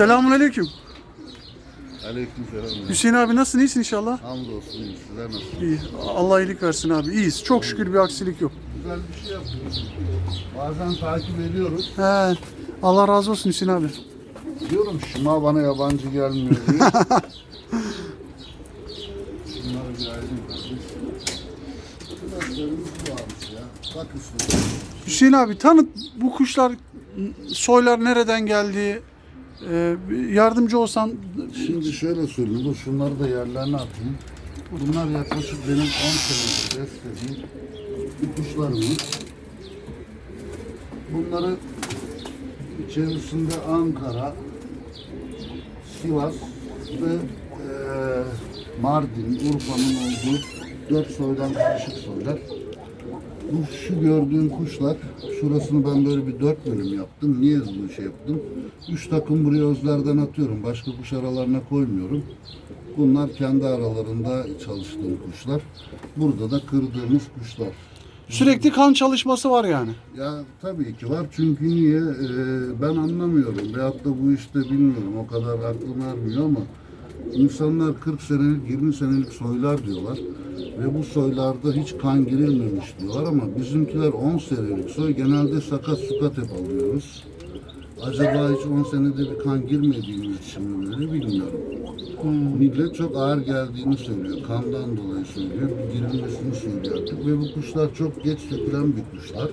Selamun aleyküm. Aleykümselam. Hüseyin abi nasılsın? İyisin inşallah. Hamdolsun iyi. Sizler nasılsınız? İyi. Allah iyilik versin abi. İyiyiz. Çok şükür bir aksilik yok. Güzel bir şey yapıyoruz. Bazen takip ediyoruz. He. Allah razı olsun Hüseyin abi. Diyorum şuna bana yabancı gelmiyor diye. Şunları bir ayrıyım kardeş. Kuşlarımız varmış ya. Bak üstüne. Hüseyin abi tanıt bu kuşlar soylar nereden geldi? Ee, yardımcı olsan Şimdi şöyle söyleyeyim. Dur şunları da yerlerine atayım. Bunlar yaklaşık benim 10 senedir beslediğim kuşlarımız. Bunları içerisinde Ankara, Sivas ve eee, Mardin, Urfa'nın olduğu dört soydan karışık soylar. Bu şu gördüğün kuşlar, şurasını ben böyle bir dört bölüm yaptım. Niye bu şey yaptım? Üç takım buraya özlerden atıyorum. Başka kuş aralarına koymuyorum. Bunlar kendi aralarında çalıştığım kuşlar. Burada da kırdığımız kuşlar. sürekli kan çalışması var yani. Ya tabii ki var çünkü niye Ee, ben anlamıyorum veyahut da bu işte bilmiyorum o kadar aklım ermiyor ama insanlar 40 senelik 20 senelik soylar diyorlar ve bu soylarda hiç kan girilmemiş diyorlar ama bizimkiler 10 senelik soy genelde sakat sukat hep alıyoruz. Acaba hiç 10 senede bir kan girmediğimiz için mi böyle bilmiyorum. Millet çok ağır geldiğini söylüyor. Kandan dolayı söylüyor. Bir girilmesini söylüyor artık. Ve bu kuşlar çok geç sökülen bir kuşlar.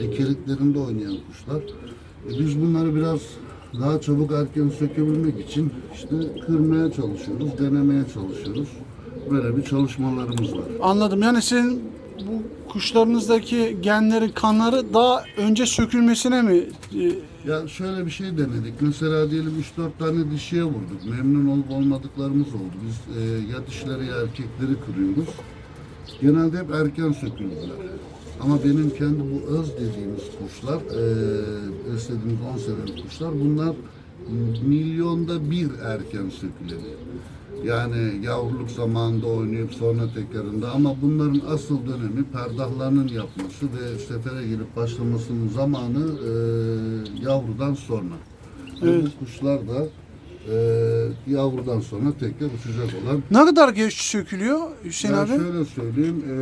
Ekeliklerinde oynayan kuşlar. E biz bunları biraz daha çabuk erken sökebilmek için işte kırmaya çalışıyoruz, denemeye çalışıyoruz. Böyle bir çalışmalarımız var. Anladım. Yani senin bu kuşlarınızdaki genlerin kanları daha önce sökülmesine mi? e, Ya şöyle bir şey denedik. Mesela diyelim 3-4 tane dişiye vurduk. Memnun olup olmadıklarımız oldu. Biz e, ya dişleri ya erkekleri kırıyoruz. Genelde hep erken söküldüler. Ama benim kendi bu öz dediğimiz kuşlar, e, beslediğimiz 10 senelik kuşlar bunlar milyonda bir erken söküleni. Yani yavruluk zamanında oynayıp sonra tekrarında ama bunların asıl dönemi perdahlarının yapması ve sefere gelip başlamasının zamanı e, yavrudan sonra. Ve Evet. Bu kuşlar da e, yavrudan sonra tekrar uçacak olan Ne kadar geç sökülüyor Hüseyin ben abi? şöyle söyleyeyim, e,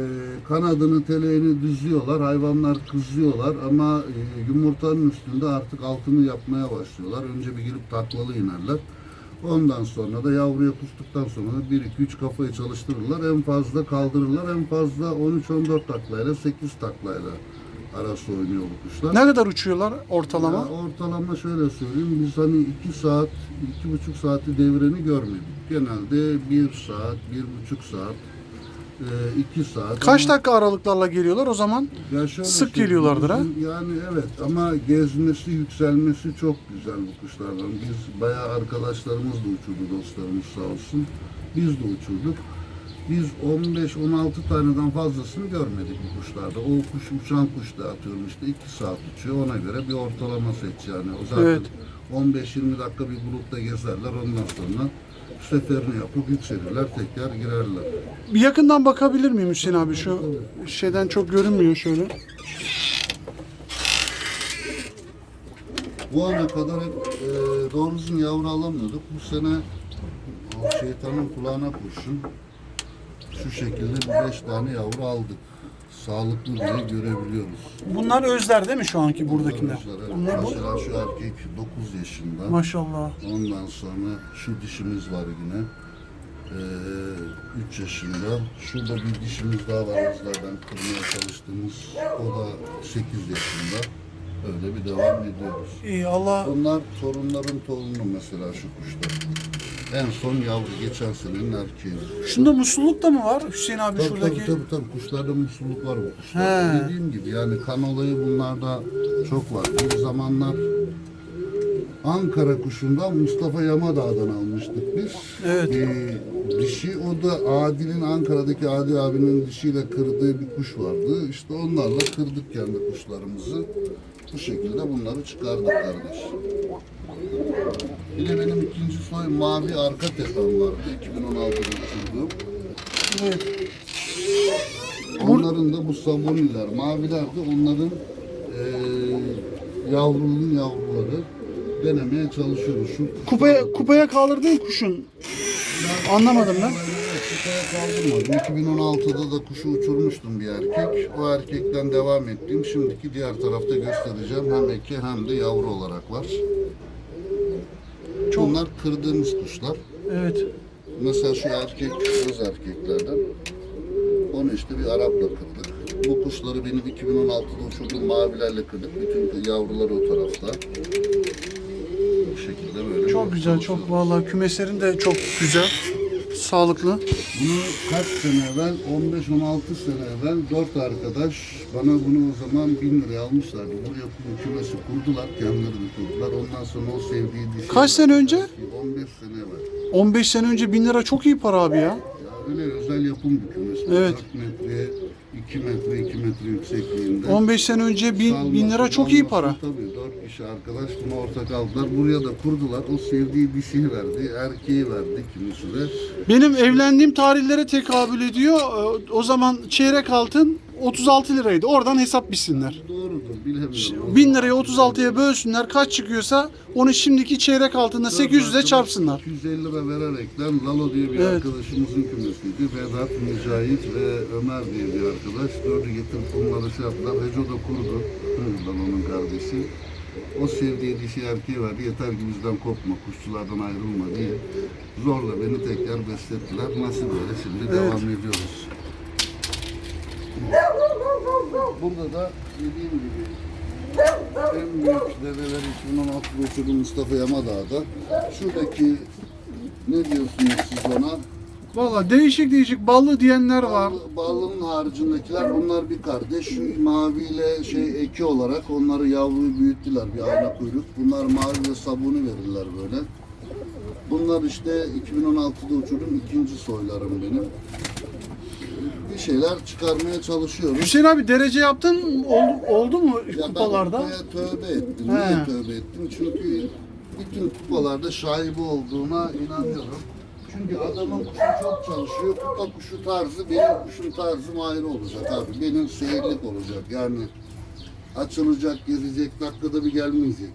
kanadını, teleğini düzüyorlar, hayvanlar kızıyorlar ama e, yumurtanın üstünde artık altını yapmaya başlıyorlar. Önce bir girip taklalı inerler. Ondan sonra da yavruya kustuktan sonra da 1-2-3 kafayı çalıştırırlar. En fazla kaldırırlar. En fazla 13-14 taklayla 8 taklayla arası oynuyor bu kuşlar. Ne kadar uçuyorlar ortalama? Ya ortalama şöyle söyleyeyim. Biz hani 2 saat, iki buçuk saati devreni görmedik. Genelde 1 saat, bir buçuk saat, 2 saat. Kaç Ama- dakika aralıklarla geliyorlar o zaman? Ya şöyle Sık geliyorlardır ha? Yani evet ama gezmesi, yükselmesi çok güzel bu kuşlardan. Biz bayağı arkadaşlarımız da uçurdu, dostlarımız sağ olsun. Biz de uçurduk. Biz 15-16 taneden fazlasını görmedik bu kuşlarda. O kuş uçan kuş da atıyorum işte 2 saat uçuyor. Ona göre bir ortalama seç yani. O zaten Evet. 15-20 dakika bir grupta gezerler. Ondan sonra seferini yapıp yükselirler, tekrar girerler. Bir yakından bakabilir miyim Hüseyin abi? Şu şeyden çok görünmüyor şöyle. Bu ana kadar hep e, doğru düzgün yavru alamıyorduk. Bu sene o şeytanın kulağına kurşun. Şu şekilde bir beş tane yavru aldık. Sağlıklı diye görebiliyoruz. Bunlar özler değil mi şu anki buradakiler? Evet. Bunlar bu. Mesela şu erkek 9 yaşında. Maşallah. Ondan sonra şu dişimiz var yine. 3 yaşında. Şurada bir dişimiz daha var bizlerden kırmaya çalıştığımız. O da 8 yaşında. Öyle bir devam ediyoruz. İyi Allah Bunlar torunların torunu mesela şu kuşlar. En son yavru geçen senenin erkeği. Şunda musluluk da mı var Hüseyin abi Tabii şuradaki? tabii tabii, tabii. kuşlarda musluluk var bu kuşlarda. He. Dediğim gibi yani kan olayı bunlarda çok var. Bir zamanlar Ankara kuşundan Mustafa Yamadağ'dan almıştık biz. Evet. Ee, dişi o da Adil'in Ankara'daki Adil abinin dişiyle kırdığı bir kuş vardı. İşte onlarla kırdık kendi kuşlarımızı. Bu şekilde bunları çıkardık kardeş. De benim ikinci soy mavi arka tepem vardı. 2016'da uçurduğum. Evet. Onların da bu sabuniler, maviler de onların eee yavruluğun yavruları. denemeye çalışıyoruz. Şu Kupaya, kupaya kaldırdığın kuşun. Anlamadım ben. Kupaya kaldırmadım. 2016'da da kuşu uçurmuştum bir erkek. O erkekten devam ettim. Şimdiki diğer tarafta göstereceğim. Hem eke hem de yavru olarak var. Çok- Bunlar kırdığımız kuşlar. Evet. Mesela şu erkek öz erkeklerden. Onu işte bir Arap'la kırdık. Bu kuşları benim 2016'da uçurduğum mavilerle kırdık. Bütün yavruları o tarafta. Bu şekilde böyle. Çok güzel. Çok vallahi kümeslerin de çok güzel. Sağlıklı. Bunu kaç sene evvel, 15-16 sene evvel dört arkadaş bana bunu o zaman 1000 liraya almışlardı. Buraya bu kümesi kurdular, kendileri de kurdular. Ondan sonra o sevdiği dişi... Kaç sene önce? 15 sene evvel. 15 sene önce 1000 lira çok iyi para abi ya. Öyle özel yapım bir kümes. Evet. 4 metre, 2 metre, 2 metre yüksekliğinde. 15 sene önce 1000, 1000 lira Salması, çok iyi salması para. Tabii kişi arkadaş bunu ortak aldılar. Buraya da kurdular. O sevdiği dişiyi verdi, erkeği verdi kimisi de. Benim evlendiğim tarihlere tekabül ediyor. Ee, O zaman çeyrek altın 36 liraydı. Oradan hesap bitsinler. Doğrudur, bilemiyorum. 1000 lirayı 36'ya bölsünler. Kaç çıkıyorsa onu şimdiki çeyrek altında 800'e çarpsınlar. 250 lira vererekten Lalo diye bir Evet. arkadaşımızın kümesiydi. Vedat, Mücahit ve Ömer diye bir arkadaş. Dördü getirip bunları şey yaptılar. Reco da kurdu. Lalo'nun kardeşi. O sevdiği dişi erkeği verdi. Yeter ki bizden kopma, kuşçulardan ayrılma diye. Zorla beni tekrar beslettiler. Nasıl böyle şimdi devam ediyoruz. Burada da dediğim gibi en büyük develer 2016'da uçurdu Mustafa Yamadağ'da. Şuradaki ne diyorsunuz siz ona? Valla değişik değişik ballı diyenler var. Bağlı- Bağlının haricindekiler bunlar bir kardeş. Şu maviyle şey eki olarak onları yavruyu büyüttüler bir ayna kuyruk. Bunlar mavi ve sabuni verirler böyle. Bunlar işte 2016'da uçurdum ikinci soylarım benim. Bir şeyler çıkarmaya çalışıyoruz. Hüseyin abi derece yaptın oldu, oldu mu Ya kupalarda? ben tövbe ettim. He. Niye tövbe ettim? Çünkü bütün kupalarda şaibe olduğuna inanıyorum. Çünkü adamın kuşu çok çalışıyor. Kupa kuşu tarzı, benim kuşum tarzım ayrı olacak abi. Benim seyirlik olacak. Yani açılacak, gezecek, dakikada bir gelmeyecek.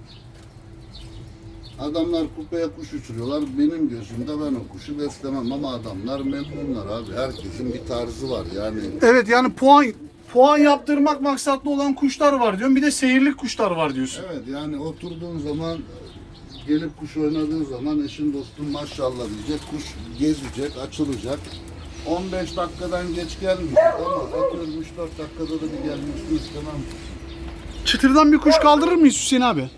Adamlar kupaya kuş uçuruyorlar. Benim gözümde ben o kuşu beslemem ama adamlar memnunlar abi. Herkesin bir tarzı var yani. Evet yani puan puan yaptırmak maksatlı olan kuşlar var diyorsun. Bir de seyirlik kuşlar var diyorsun. Evet yani oturduğun zaman gelip kuş oynadığın zaman eşin dostun maşallah diyecek. Kuş gezecek, açılacak. 15 dakikadan geç gelmeyecek ama atıyorum 3-4 dakikada da bir gelmesini istemem. Çıtırdan bir kuş kaldırır mıyız Hüseyin abi?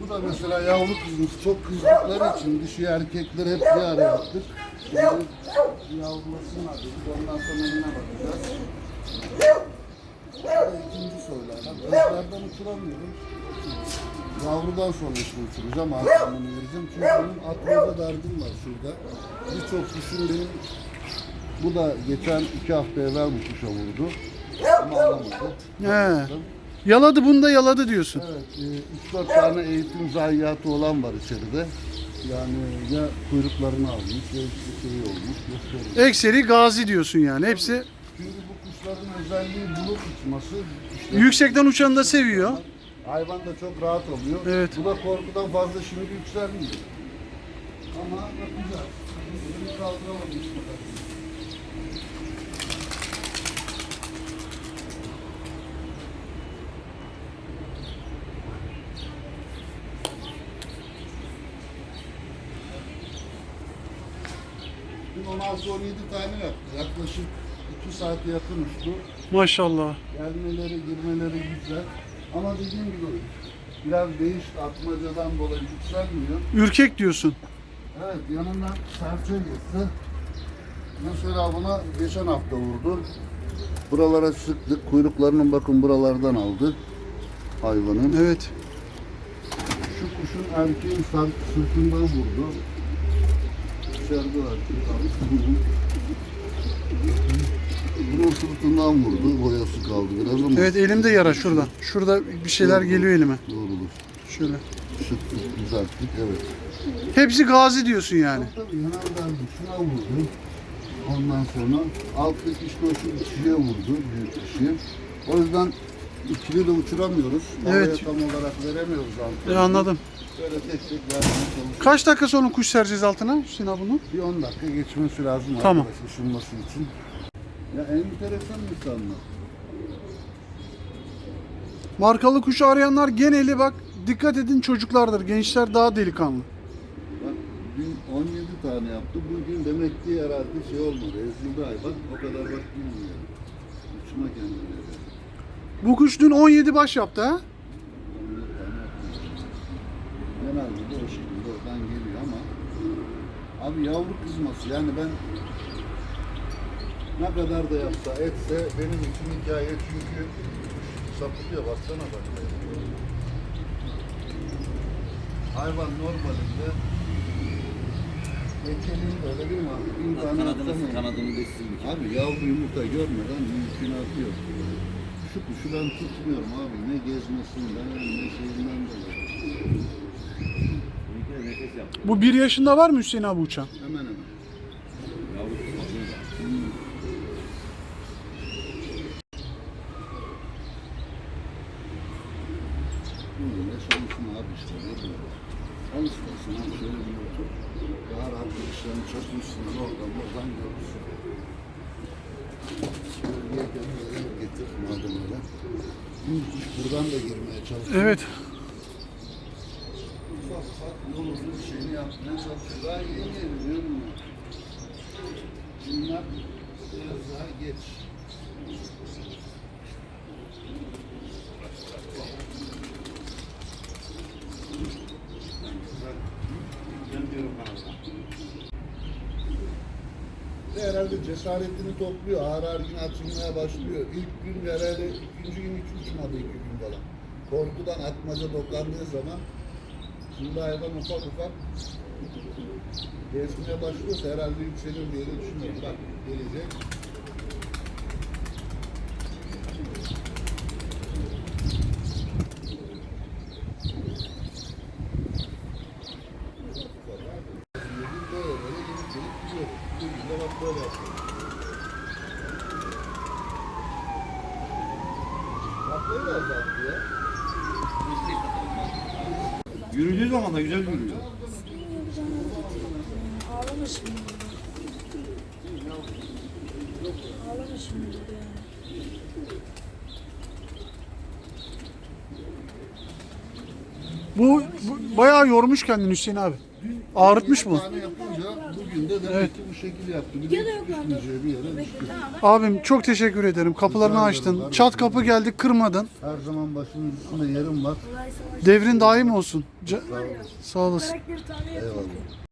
Bu da mesela yavru kızımız çok kızdıkları için dişi erkekler hep bir araya yaptık. Şimdi yavrulasınlar dedik. Ondan sonra yine bakacağız. Bu da ikinci Özlerden uçuramıyorum. Yavrudan sonra işte uçuracağım. Arkamını vereceğim. Çünkü benim atmaca derdim var şurada. Birçok kuşun benim bu da geçen iki hafta evvel bu kuşa vurdu. Ama alamadı. He. Yaladı bunu da yaladı diyorsun. Evet, 3-4 tane eğitim zayiatı olan var içeride. Yani ya kuyruklarını almış ya işte şey olmuş. gösteriyor. Ekseri gazi diyorsun yani. Hepsi Çünkü bu kuşların özelliği bulut uçması. İşte yüksekten uçanı da seviyor. Hayvan da çok rahat oluyor. Evet. Bu da korkudan fazla şimdi yükselmiyor. Ama bakacağız. Bunu kaldıramadım işte. Dün 16-17 tane yaptı. Yaklaşık 2 saate yakın uçtu. Maşallah. Gelmeleri, girmeleri güzel. Ama dediğim gibi biraz değiş atmacadan dolayı yükselmiyor. Ürkek diyorsun. Evet yanından serçe gitti. Mesela buna geçen hafta vurdu. Buralara sıktık. Kuyruklarının bakın buralardan aldı. Hayvanın. Evet. Şu kuşun erkeğin sırtından vurdu. İçeride var. Bunun sırtından vurdu. Boyası kaldı biraz ama. Evet elimde yara şurada. Şurada bir şeyler geliyor elime. Doğrudur. Şöyle. Sıktık, düzelttik. Evet. Hepsi gazi diyorsun yani. Tabii yanardan şuna vurdu. Ondan sonra alttaki işte o şu kişiye vurdu, büyük kişiye. O yüzden ikili de uçuramıyoruz. Evet. Havaya tam olarak veremiyoruz. E, anladım. Böyle tek tek vermeye çalışıyoruz. Kaç dakika sonra kuş sereceğiz altına Hüseyin abi bunu? Bir 10 dakika geçmesi lazım Tamam. arkadaş ışınması için. Ya enteresan insanlar. Markalı kuşu arayanlar geneli bak dikkat edin çocuklardır. Gençler daha delikanlı. Bak dün 17 tane yaptı. Bugün demek ki herhalde şey olmadı. Ezildi ay. Bak o kadar bak bilmiyor. Uçma kendine. Bu kuş dün 17 baş yaptı ha. 17 tane yaptı. Genelde de o şekilde oradan geliyor ama abi yavru kızması yani ben ne kadar da yapsa etse benim için hikaye çünkü sapıtıyor baksana bak. Hayvan normalinde Ekeliğin öyle değil mi abi? Bin tane Kanadını, atsamıyor. kanadını bessin. Abi yavru yumurta görmeden mümkünatı yok. Şu kuşu ben tutmuyorum abi. Ne gezmesinden ne şeyinden dolayı. Bir kere nefes yaptı. Bu bir yaşında var mı Hüseyin abi uçan? Hemen hemen. Yavru kızmasını da. Şimdi ne şansın abi işte ne diyorlar. Al istersen abi şöyle bir otur. Daha rahat bir işlerini çözmüşsün. Oradan buradan görürsün. Şöyle götür, getir madem öyle. Kuş buradan da girmeye çalışıyor. Evet. Ufak ufak yolun bir şeyini yapmaya çalışıyor. Daha yeni yeni biliyor musun? Bunlar biraz daha geç. Ve herhalde cesaretini topluyor. Ağır ağır yine açılmaya başlıyor. İlk gün herhalde ikinci gün hiç uçmadı iki gün falan. Korkudan atmaca dokandığı zaman şimdi hayvan ufak ufak gezmeye başlıyorsa herhalde yükselir diye de düşünüyorum. Bak gelecek. Böyle böyle gelip gelip gidiyor. Bugün de bak böyle yapıyor. Bak böyle oldu attı ya. Yürüdüğü zaman da güzel yürüyor. Ağlama şimdi. Ağlama şimdi. Bu, bu bayağı yormuş kendini Hüseyin abi. Ağrıtmış mı? Tane yapınca bugün de demek Evet. ki bu şekilde yaptı. Bir de hiç düşmeyeceği bir yere düştü. Abim çok teşekkür ederim. Kapılarını Rica açtın. ederim. Çat kapı geldik kırmadın. Her zaman başımın üstünde yerim var. Devrin daim olsun. Ca- Sağ olasın. Eyvallah.